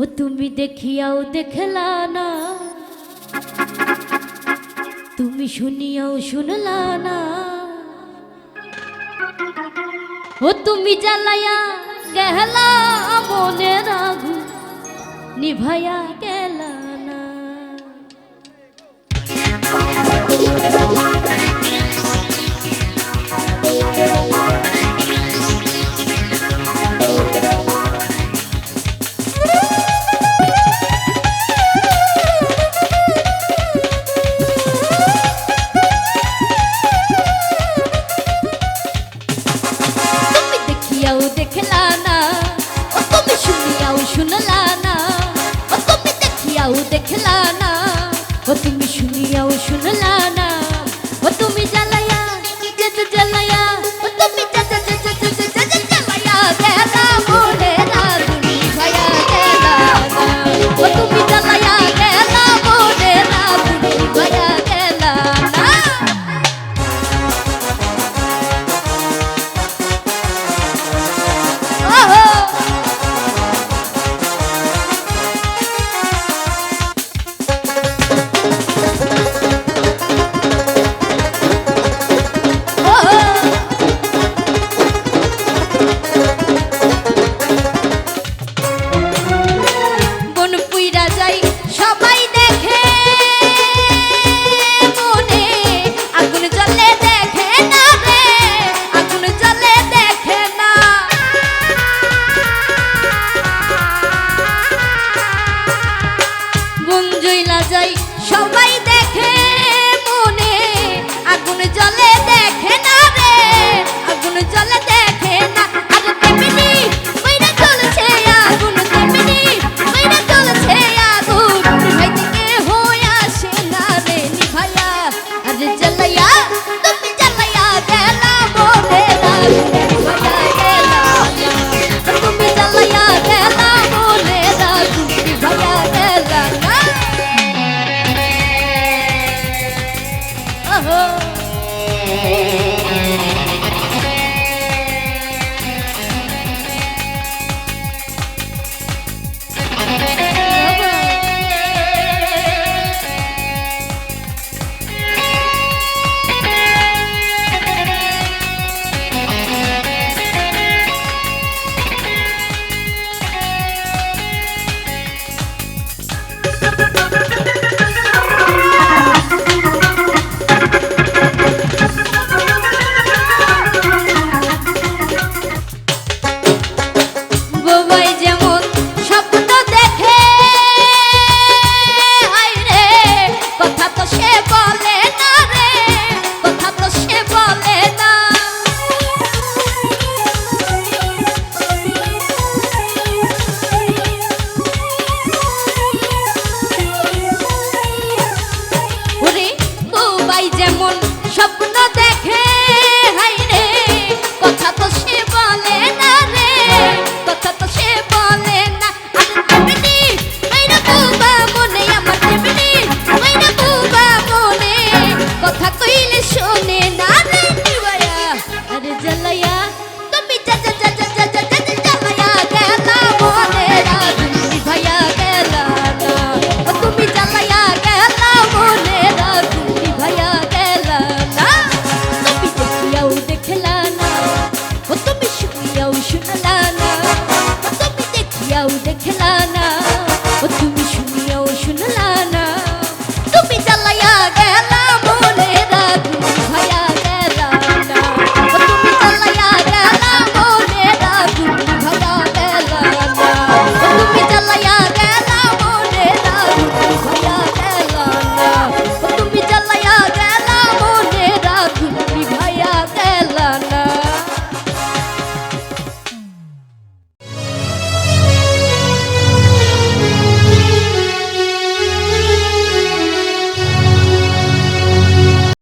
ও তুমি দেখিয়াও দেখলা না। তুমি শুনিয়াও শুনলা না। ও তুমি জ্বালাইয়া গেলা মনে রাগু নিভাইয়া গেলা। ও তুমি শুনিয়াও শুনলা না। ও তুমি জইলা যাই সবাই দেখে মনে আগুন জলে দেখে না রে আগুন জলে